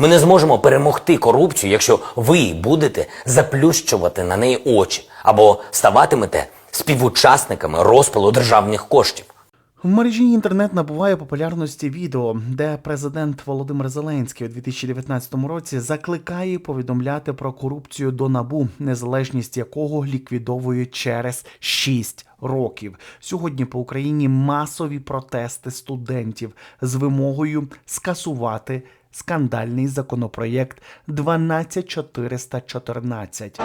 Ми не зможемо перемогти корупцію, якщо ви будете заплющувати на неї очі або ставатимете співучасниками розпилу державних коштів. В мережі інтернет набуває популярності відео, де президент Володимир Зеленський у 2019 році закликає повідомляти про корупцію до набу, незалежність якого ліквідовують через 6 років. Сьогодні по Україні масові протести студентів з вимогою скасувати скандальний законопроєкт 12414.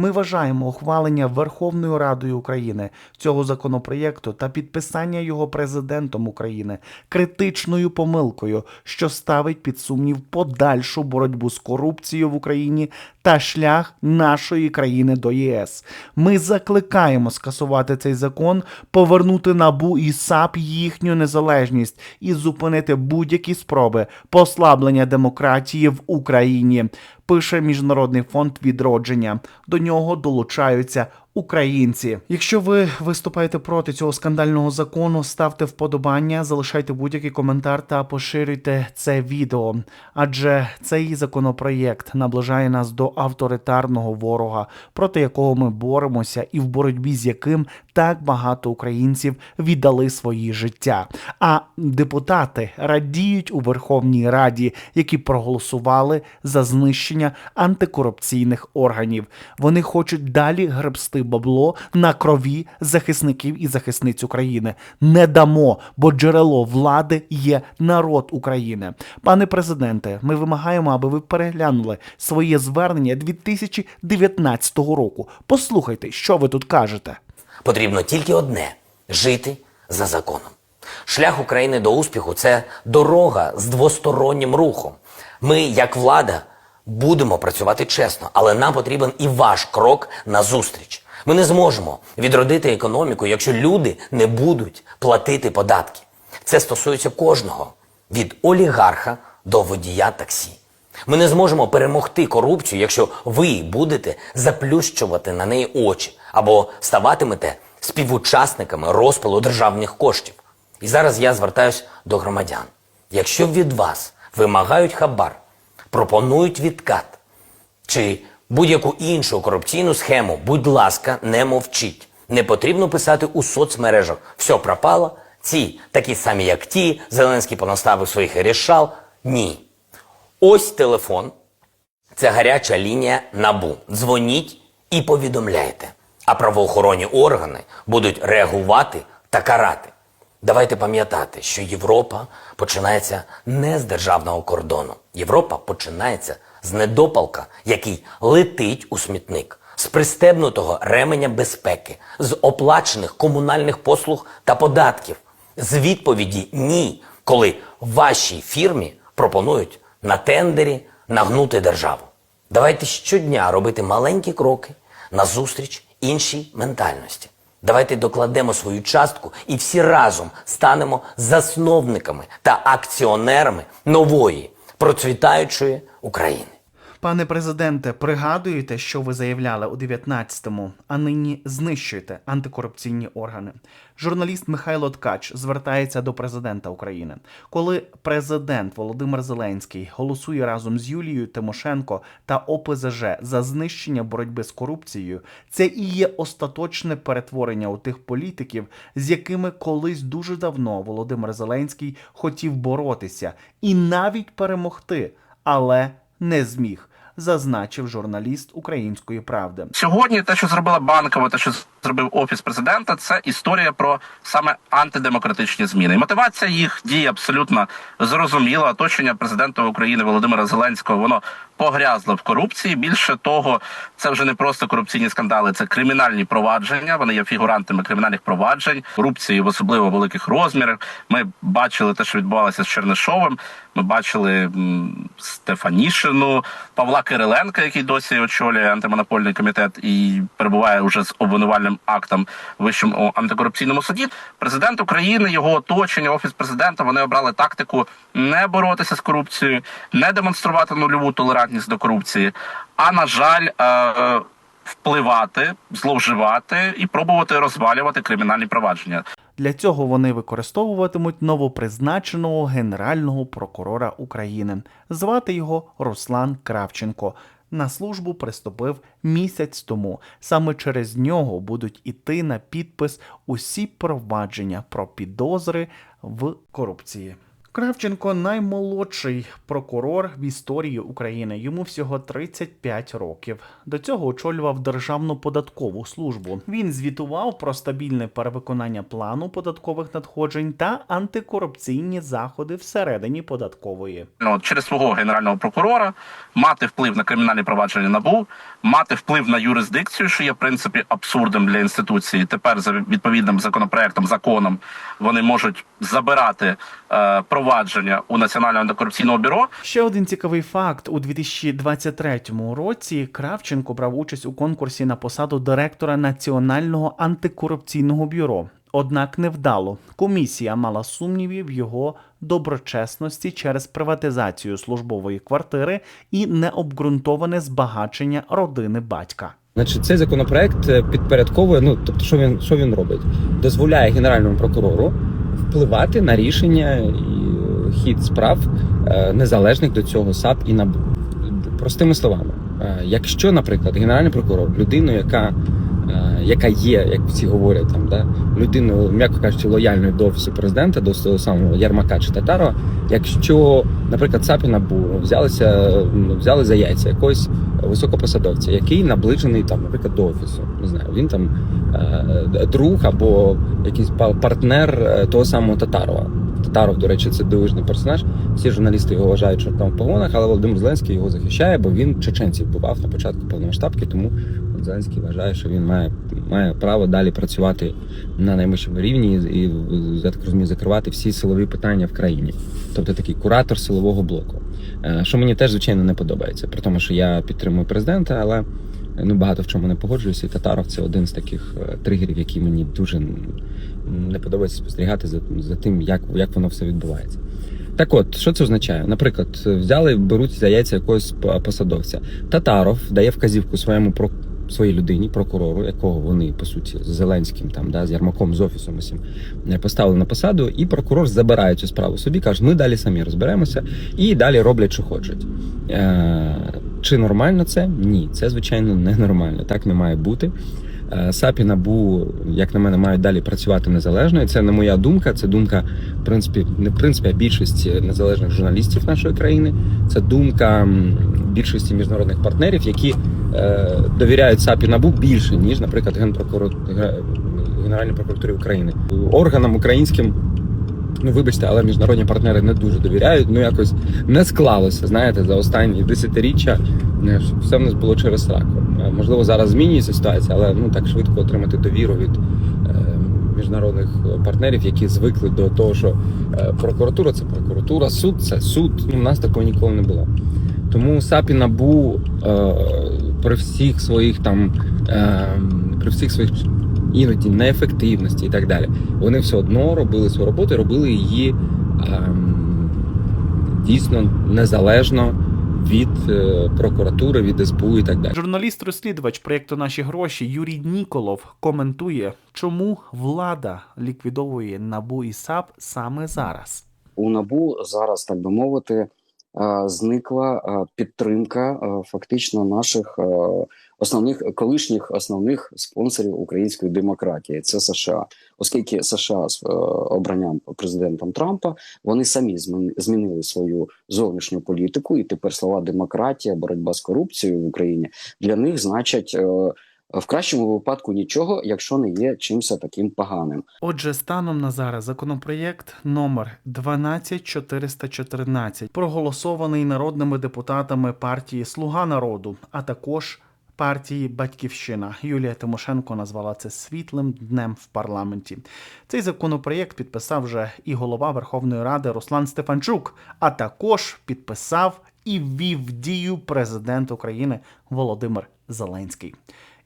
Ми вважаємо ухвалення Верховною Радою України цього законопроєкту та підписання його президентом України критичною помилкою, що ставить під сумнів подальшу боротьбу з корупцією в Україні та шлях нашої країни до ЄС. Ми закликаємо скасувати цей закон, повернути набу і САП їхню незалежність і зупинити будь-які спроби послаблення демократії в Україні пише Міжнародний фонд відродження. До нього долучаються українці. Якщо ви виступаєте проти цього скандального закону, ставте вподобання, залишайте будь-який коментар та поширюйте це відео. Адже цей законопроєкт наближає нас до авторитарного ворога, проти якого ми боремося, і в боротьбі з яким так багато українців віддали свої життя. А депутати радіють у Верховній Раді, які проголосували за знищення антикорупційних органів. Вони хочуть далі гребсти бабло на крові захисників і захисниць України. Не дамо, бо джерело влади є народ України. Пане президенте, ми вимагаємо, аби ви переглянули своє звернення 2019 року. Послухайте, що ви тут кажете. Потрібно тільки одне жити за законом. Шлях України до успіху це дорога з двостороннім рухом. Ми, як влада, будемо працювати чесно, але нам потрібен і ваш крок назустріч. Ми не зможемо відродити економіку, якщо люди не будуть платити податки. Це стосується кожного від олігарха до водія таксі. Ми не зможемо перемогти корупцію, якщо ви будете заплющувати на неї очі або ставатимете співучасниками розпилу державних коштів. І зараз я звертаюсь до громадян. Якщо від вас вимагають хабар, пропонують відкат чи будь-яку іншу корупційну схему, будь ласка, не мовчіть. Не потрібно писати у соцмережах все пропало, ці такі самі, як ті, Зеленський понаставив своїх рішал. Ні. Ось телефон. Це гаряча лінія набу. Дзвоніть і повідомляйте. А правоохоронні органи будуть реагувати та карати. Давайте пам'ятати, що Європа починається не з державного кордону. Європа починається з недопалка, який летить у смітник, з пристебнутого ременя безпеки, з оплачених комунальних послуг та податків, з відповіді ні, коли вашій фірмі пропонують на тендері нагнути державу. Давайте щодня робити маленькі кроки назустріч іншій ментальності. Давайте докладемо свою частку і всі разом станемо засновниками та акціонерами нової процвітаючої України. Пане президенте, пригадуєте, що ви заявляли у 19-му, а нині знищуєте антикорупційні органи. Журналіст Михайло Ткач звертається до президента України. Коли президент Володимир Зеленський голосує разом з Юлією Тимошенко та ОПЗЖ за знищення боротьби з корупцією, це і є остаточне перетворення у тих політиків, з якими колись дуже давно Володимир Зеленський хотів боротися і навіть перемогти, але не зміг, зазначив журналіст Української правди. Сьогодні те, що зробила банкова, те, що зробив офіс президента, це історія про саме антидемократичні зміни. Мотивація їх дій абсолютно зрозуміла. Оточення президента України Володимира Зеленського воно погрязло в корупції. Більше того, це вже не просто корупційні скандали, це кримінальні провадження. Вони є фігурантами кримінальних проваджень, корупції в особливо великих розмірах. Ми бачили те, що відбувалося з Чернишовим. Ми бачили Стефанішину, Павла Кириленка, який досі очолює антимонопольний комітет і перебуває уже з обвинувальним обвинувальним актам вищому антикорупційному суді. Президент України, його оточення, офіс президента, вони обрали тактику не боротися з корупцією, не демонструвати нульову толерантність до корупції, а на жаль. е, Впливати, зловживати і пробувати розвалювати кримінальні провадження. Для цього вони використовуватимуть новопризначеного генерального прокурора України. Звати його Руслан Кравченко. На службу приступив місяць тому. Саме через нього будуть іти на підпис усі провадження про підозри в корупції. Кравченко наймолодший прокурор в історії України. Йому всього 35 років. До цього очолював Державну податкову службу. Він звітував про стабільне перевиконання плану податкових надходжень та антикорупційні заходи всередині податкової. ну, через свого генерального прокурора мати вплив на кримінальні провадження набу, мати вплив на юрисдикцію, що є в принципі абсурдом для інституції. Тепер за відповідним законопроектом, законом вони можуть забирати е, провадження у національного антикорупційного бюро. Ще один цікавий факт: у 2023 році Кравченко брав участь у конкурсі на посаду директора Національного антикорупційного бюро. Однак невдало. Комісія мала сумніви в його доброчесності через приватизацію службової квартири і необґрунтоване збагачення родини батька. Значить, цей законопроект е, підпорядковує. Ну тобто, що він що він робить? Дозволяє генеральному прокурору впливати на рішення і хід справ е, незалежних до цього САП і НАБУ. Простими словами, е, якщо, наприклад, генеральний прокурор, людину, яка е, яка є, як всі говорять, там да людиною, м'яко кажучи, лояльною до офісу президента, до того самого Ярмака чи Татарова, якщо, наприклад, САП і НАБУ взялися, взяли за яйця якогось високопосадовця, який наближений там, наприклад, до офісу. Не знаю, він там друг або якийсь па- партнер того самого Татарова. Татаров, до речі, це дивижний персонаж. Всі журналісти його вважають, що там в погонах, але Володимир Зеленський його захищає, бо він чеченців вбивав на початку повномасштабки, тому Зеленський вважає, що він має, має право далі працювати на найвищому рівні і, і, я так розумію, закривати всі силові питання в країні. Тобто такий куратор силового блоку. Е, Що мені теж, звичайно, не подобається, при тому, що я підтримую президента, але ну багато в чому не погоджуюся. І Татаров це один з таких е, тригерів, які мені дуже не подобається спостерігати за, за тим, як, як воно все відбувається. Так от, що це означає? Наприклад, взяли, беруть за яйця якогось посадовця. Татаров дає вказівку своєму про своїй людині, прокурору, якого вони по суті з Зеленським, там да з Ярмаком, з офісом усім е, поставили на посаду, і прокурор забирає цю справу собі, каже, ми далі самі розберемося і далі роблять, що хочуть. Е, чи нормально це? Ні, це звичайно не нормально. Так не має бути. Е, САП і НАБУ, як на мене, мають далі працювати незалежно. І це не моя думка. Це думка, в принципі, не в принципі, а більшості незалежних журналістів нашої країни. Це думка більшості міжнародних партнерів, які е, довіряють САП і НАБУ більше ніж, наприклад, генпрокурор Ге- Генеральній прокуратурі України органам українським. Ну, вибачте, але міжнародні партнери не дуже довіряють. Ну якось не склалося. Знаєте, за останні десятиріччя е, все в нас було через сраку. Е, Можливо, зараз змінюється ситуація, але ну так швидко отримати довіру від е, міжнародних партнерів, які звикли до того, що е, прокуратура це прокуратура, суд це суд. Ну, у нас такого ніколи не було. Тому САП і НАБУ е, при всіх своїх там е, при всіх своїх іноді неефективності і так далі. Вони все одно робили свою роботу і робили її ем, дійсно незалежно від е, прокуратури, від СБУ і так далі. Журналіст-розслідувач проєкту Наші гроші Юрій Ніколов коментує, чому влада ліквідовує набу і САП саме зараз. у набу зараз, так би мовити, зникла е, підтримка е, фактично наших е, основних колишніх основних спонсорів української демократії. Це США, оскільки США з е, обранням президентом Трампа вони самі змінили свою зовнішню політику, і тепер слова демократія, боротьба з корупцією в Україні для них значать. В кращому випадку нічого, якщо не є чимось таким поганим. Отже, станом на зараз законопроєкт номер 12414 проголосований народними депутатами партії Слуга народу, а також партії Батьківщина. Юлія Тимошенко назвала це світлим днем в парламенті. Цей законопроєкт підписав вже і голова Верховної Ради Руслан Стефанчук, а також підписав і ввів дію президент України Володимир Зеленський.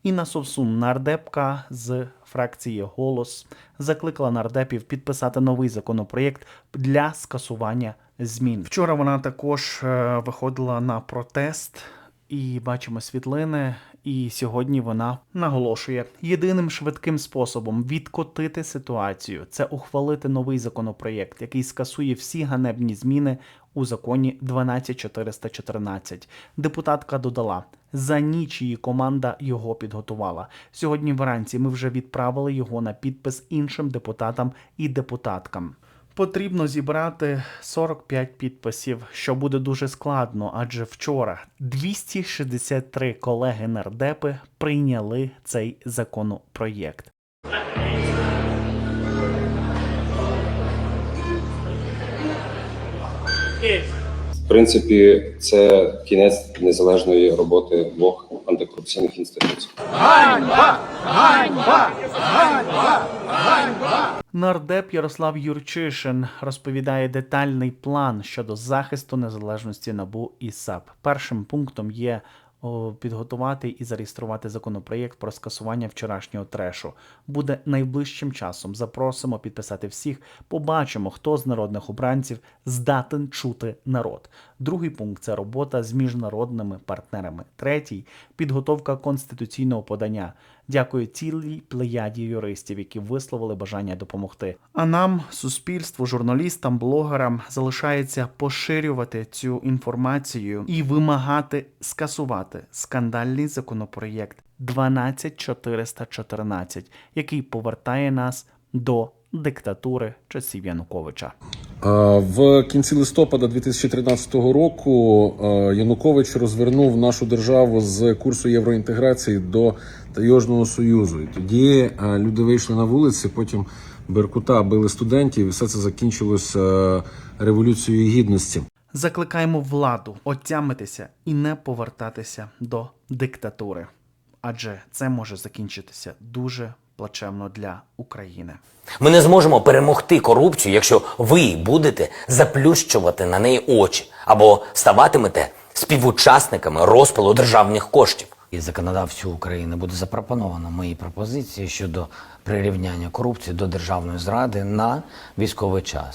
Інна Совсун, нардепка з фракції Голос, закликала нардепів підписати новий законопроєкт для скасування змін. Вчора вона також е, виходила на протест. І бачимо світлини, і сьогодні вона наголошує єдиним швидким способом відкотити ситуацію це ухвалити новий законопроєкт, який скасує всі ганебні зміни у законі 12414. Депутатка додала. За ніч її команда його підготувала. Сьогодні вранці ми вже відправили його на підпис іншим депутатам і депутаткам. Потрібно зібрати 45 підписів, що буде дуже складно, адже вчора 263 колеги нардепи прийняли цей законопроєкт. В принципі, це кінець незалежної роботи двох антикорупційних інституцій. Нардеп Ярослав Юрчишин розповідає детальний план щодо захисту незалежності НАБУ і САП. Першим пунктом є підготувати і зареєструвати законопроєкт про скасування вчорашнього трешу. Буде найближчим часом. Запросимо підписати всіх. Побачимо, хто з народних обранців здатен чути народ. Другий пункт це робота з міжнародними партнерами. Третій підготовка конституційного подання. Дякую цілій плеяді юристів, які висловили бажання допомогти. А нам, суспільству, журналістам, блогерам, залишається поширювати цю інформацію і вимагати скасувати скандальний законопроєкт 12414, який повертає нас до диктатури часів Януковича. В кінці листопада 2013 року е, Янукович розвернув нашу державу з курсу євроінтеграції до Таєжного союзу. І тоді е, люди вийшли на вулиці, потім Беркута били студентів, і все це закінчилось е, революцією гідності. Закликаємо владу отямитися і не повертатися до диктатури, адже це може закінчитися дуже плачевно для України. Ми не зможемо перемогти корупцію, якщо ви будете заплющувати на неї очі або ставатимете співучасниками розпилу державних коштів. І законодавцю України буде запропоновано мої пропозиції щодо прирівняння корупції до державної зради на військовий час.